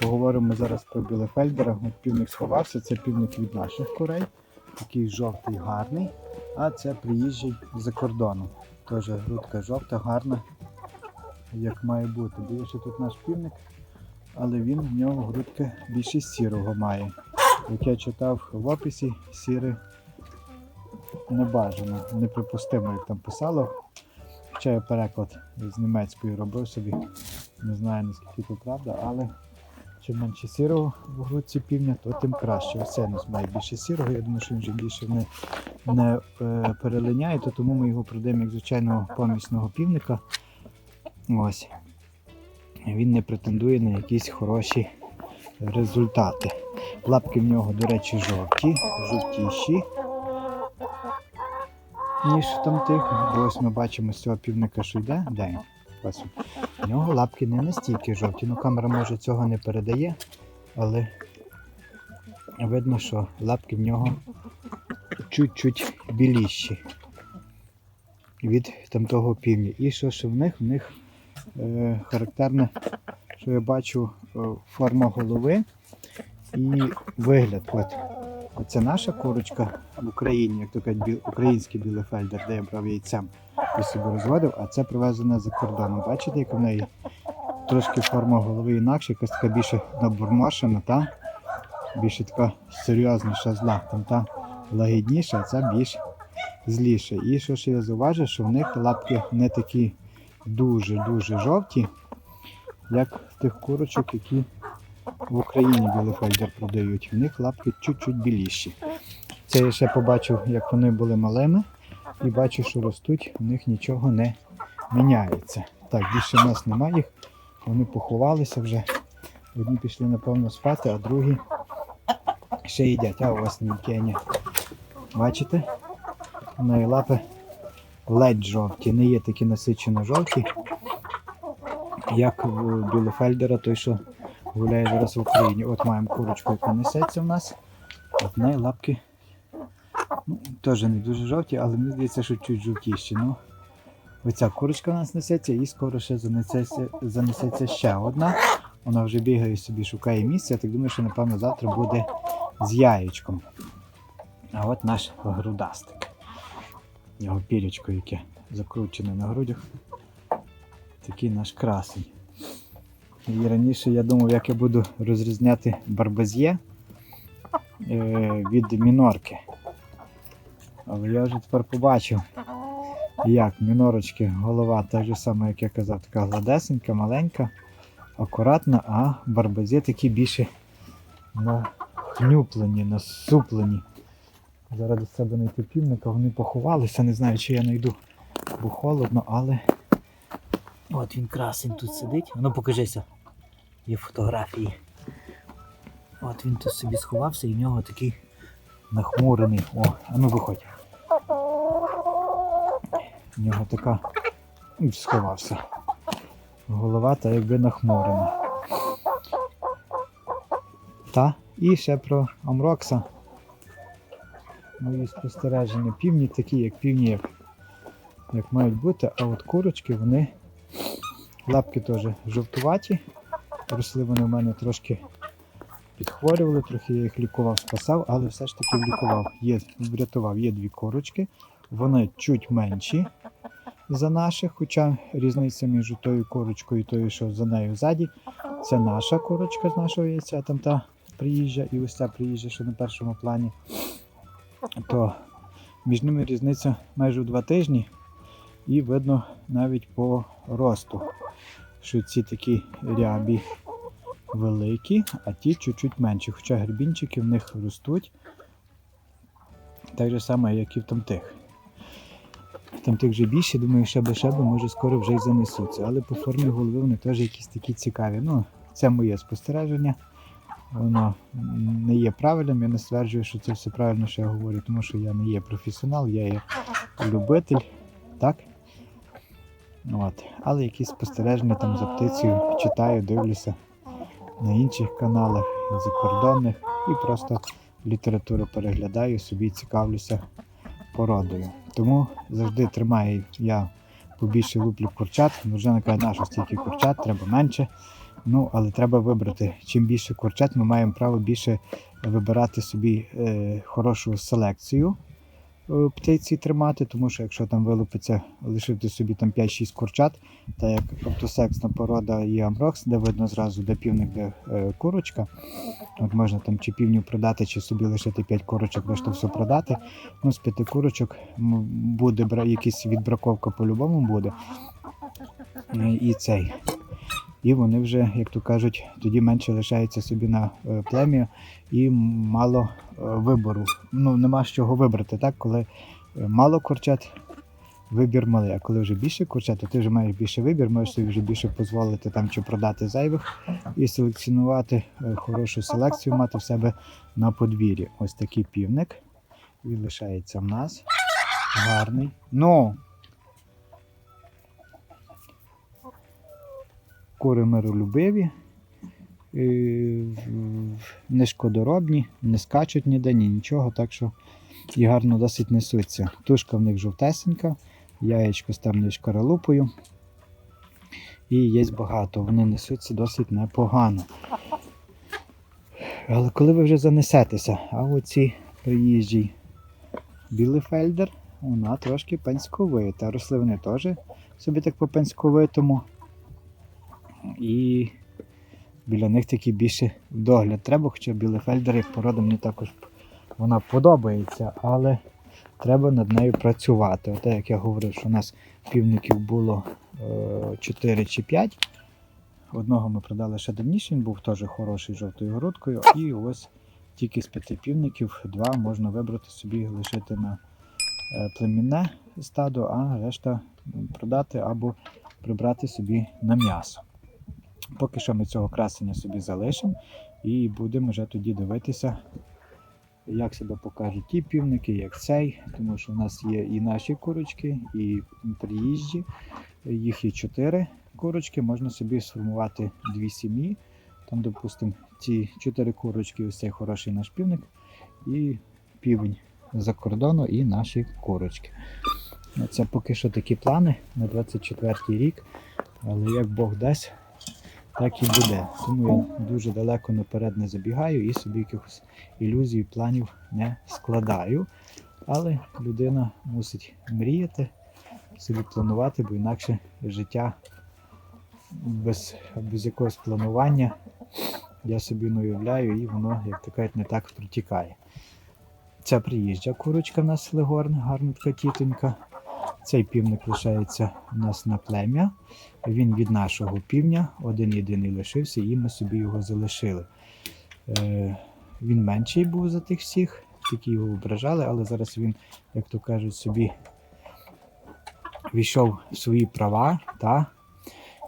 Поговоримо зараз про білефельдера. От півник сховався, це півник від наших курей. Такий жовтий гарний. А це приїжджий за кордону. Теж грудка жовта, гарна, як має бути. Більше тут наш півник, але він в нього грудки більше сірого має. Як я читав в описі, сіре не бажано, неприпустимо, як там писало. Хоча я переклад з німецької робив собі. Не знаю наскільки це правда, але чим менше сірого в грудці півня, то тим краще. Нас має більше сірого. Я думаю, що він вже більше не, не е, перелиняє, то тому ми його продаємо як звичайного помісного півника. Ось. Він не претендує на якісь хороші результати. Лапки в нього, до речі, жовті, жовтіші, ніж там тих. Бо ось ми бачимо з цього півника, що йде. Де він? Ось. У нього лапки не настільки жовті. Ну, камера може цього не передає, але видно, що лапки в нього чуть-чуть біліші від тамтого півня. І що ж в них? В них е, характерне, що я бачу, е, форма голови і вигляд. От. Оце наша курочка в Україні, як то кажуть, український білефельдер, де я брав яйцем і собі розводив, а це привезене за кордоном. Бачите, яка в неї трошки форма голови інакша, якась така більше набурмошена, та? більше така серйозніша зла, там та лагідніша, а ця більш зліша. І що ж я зауважив, що в них лапки не такі дуже-дуже жовті, як тих курочок, які в Україні білефельдер продають. В них лапки чуть-чуть біліші. Це я ще побачив, як вони були малими і бачу, що ростуть, у них нічого не міняється. Так, більше в нас немає їх. Вони поховалися вже. Одні пішли, напевно, спати, а другі ще їдять. А ось нікені. Бачите? У неї лапи ледь жовті, не є такі насичено жовті, як в Білефельдера, той, що гуляє зараз в Україні. От маємо курочку, яка несеться в нас. От неї лапки Ну, теж не дуже жовті, але мені здається, що чуть жовтіші. Ну, оця курочка у нас несеться і скоро ще занесеться, занесеться ще одна. Вона вже бігає собі, шукає місце. Я так думаю, що напевно завтра буде з яєчком. А от наш грудастик. Його пірячко, яке закручене на грудях. Такий наш красень. І раніше я думав, як я буду розрізняти барбазє е, від мінорки. Але я вже тепер побачив, як мінорочки голова так же саме, як я казав, така гладесенька, маленька, акуратна, а барбазі такі більше нахнюплені, насуплені. Зараз до себе знайти півника, вони поховалися, не знаю, чи я знайду, бо холодно, але от він красень тут сидить. Ну покажися, є фотографії. От він тут собі сховався і в нього такий нахмурений. О, а ну виходь. У нього така сховався. Голова та якби нахмурена. Та і ще про Амрокса. Мої спостереження. Півні такі, як півні, як, як мають бути, а от курочки вони лапки теж жовтуваті. Росли вони в мене трошки підхворювали, трохи я їх лікував, спасав, але все ж таки влікував. Є, врятував. Є дві корочки, вони чуть менші за наших, хоча різниця між тою корочкою і тою, що за нею ззаді. Це наша корочка з нашого яйця, там та приїжджа, і ось ця приїжджа, що на першому плані. То між ними різниця майже два тижні, і видно навіть по росту, що ці такі рябі великі, а ті чуть-чуть менші. Хоча грибінчики в них ростуть так же само, як і в тамтих. В тамтих вже більше, думаю, шеби шеби, може скоро вже й занесуться. Але по формі голови вони теж якісь такі цікаві. Ну, це моє спостереження. воно не є правильним. Я не стверджую, що це все правильно, що я говорю, тому що я не є професіонал, я є любитель, так? От. Але якісь спостереження там за птицею читаю, дивлюся на інших каналах, закордонних, і просто літературу переглядаю, собі цікавлюся породою. Тому завжди тримаю я побільше луплю курчат. Дружина каже, нащо стільки курчат, треба менше. Ну, але треба вибрати. Чим більше курчат, ми маємо право більше вибирати собі е, хорошу селекцію птиці тримати, тому що якщо там вилупиться, лишити собі там 5-6 курчат, та як автосексна порода є Амрокс, де видно зразу, де півник, де е, курочка. От можна там чи півню продати, чи собі лишити 5 курочок, решта все продати. Ну, з п'яти курочок буде якась відбраковка по-любому буде. І цей. І вони вже, як то кажуть, тоді менше лишається собі на е, плем'я і мало е, вибору. Ну, нема з чого вибрати, так? Коли е, мало курчат, вибір малий. А коли вже більше курчат, то ти вже маєш більше вибір, можеш собі вже більше дозволити там чи продати зайвих і селекціонувати хорошу селекцію, мати в себе на подвір'ї. Ось такий півник. Він лишається в нас. Гарний. Ну. Кури миролюбиві, е, не шкодоробні, не скачуть ніде, ні нічого, так що і гарно досить несуться. Тушка в них жовтесенька, яєчко з темною шкаралупою. І є багато, вони несуться досить непогано. Але коли ви вже занесетеся, а оці приїжджий білефельдер, вона трошки пенськовита. Росли вони теж собі так по пенськовитому. І біля них такий більше догляд треба, хоча білефельдер як порода мені також вона подобається, але треба над нею працювати. Оте, як я говорив, що у нас півників було е, 4 чи 5. Одного ми продали ще давніше, він був теж хороший жовтою грудкою. І ось тільки з п'яти півників два можна вибрати собі, лишити на е, племінне стадо, а решта продати або прибрати собі на м'ясо. Поки що ми цього красення собі залишимо і будемо вже тоді дивитися, як себе покажуть ті півники, як цей, тому що в нас є і наші курочки, і приїжджі. Їх є чотири курочки, можна собі сформувати дві сім'ї. Там, допустимо, ці чотири курочки, ось цей хороший наш півник, і півень за кордону, і наші курочки. Це поки що такі плани на 24 рік, але як Бог дасть, так і буде. Тому я дуже далеко наперед не забігаю і собі якихось ілюзій, планів не складаю. Але людина мусить мріяти, собі планувати, бо інакше життя без, без якогось планування я собі не уявляю, і воно, як то кажуть, не так протікає. Ця приїжджа курочка в нас легорн, гарна така тітонька. Цей півник лишається у нас на плем'я. Він від нашого півня, один єдиний лишився, і ми собі його залишили. Е, він менший був за тих всіх, тільки його ображали, але зараз він, як то кажуть, собі війшов в свої права та,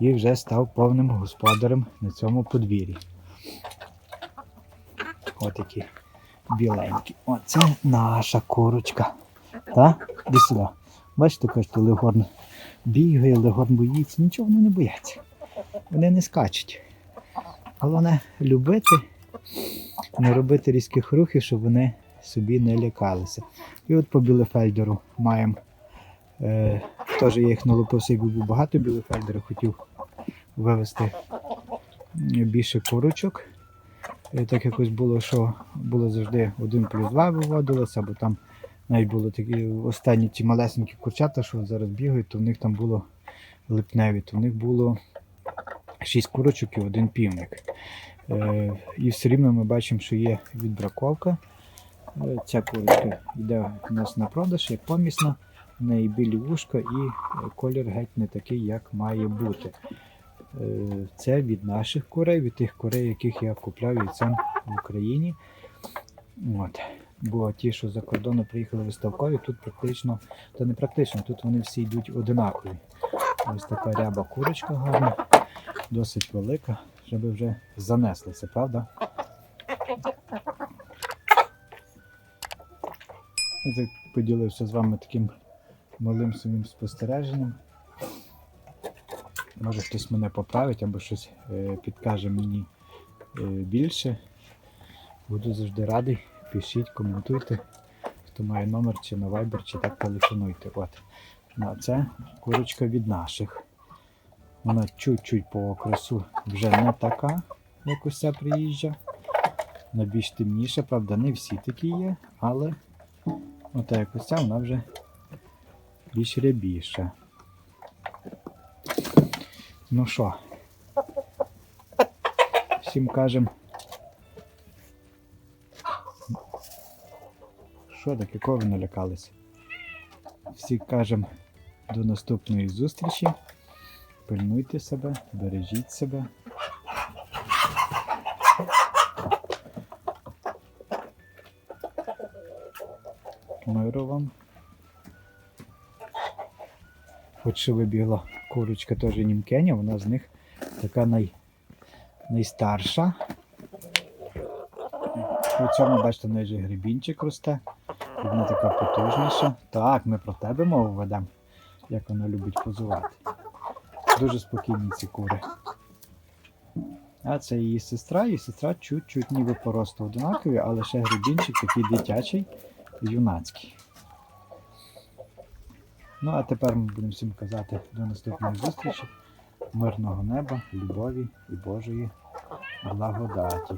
і вже став повним господарем на цьому подвір'ї. Отакі біленькі. Оце наша курочка. Та? Іди сюди. Бачите, кажете, легорн бігає, легорн боїться. Нічого вони не бояться. Вони не скачуть. Головне любити, не робити різких рухів, щоб вони собі не лякалися. І от по білефельдеру маємо. Е, теж я їх налупив собі багато білефельдерів, хотів вивезти більше курочок. Так якось було, що було завжди 1 плюс 2 виводилося, або там навіть було такі останні ті малесенькі курчата, що зараз бігають, то в них там було липневі, то в них було 6 курочок і один півник. Е, і все рівно ми бачимо, що є відбраковка. Е, Ця курочка йде у нас на продаж, як помісна, в неї білі вушка і е, колір геть не такий, як має бути. Е, Це від наших курей, від тих курей, яких я купляв яйцем в Україні. От. Бо ті, що за кордону приїхали виставкові, тут практично, то не практично, тут вони всі йдуть одинакові. Ось така ряба курочка гарна, досить велика, щоб вже занеслися, правда? Я поділився з вами таким малим своїм спостереженням. Може хтось мене поправить або щось е, підкаже мені е, більше. Буду завжди радий. Пишіть, коментуйте. Хто має номер чи на Viber, чи так телефонуйте. От. А це курочка від наших. Вона чуть-чуть по окрасу вже не така, як уся приїжджа. Вона більш темніша, правда, не всі такі є, але ота як уся вона вже більш рябіша. Ну що, всім кажемо. Що таке, кого ви налякалися? Всі кажемо до наступної зустрічі. Пильнуйте себе, бережіть себе. Миру вам. Хоч вибігла курочка теж німкеня, вона з них така най... найстарша. У цьому, бачите, неї грибінчик росте. Вона така потужніша. Так, ми про тебе мову ведемо, як вона любить позувати. Дуже спокійні ці кури. А це її сестра, і сестра чуть-чуть ніби по росту однакові, але ще грибінчик такий дитячий, юнацький. Ну, а тепер ми будемо всім казати до наступної зустрічі. Мирного неба, любові і Божої благодаті.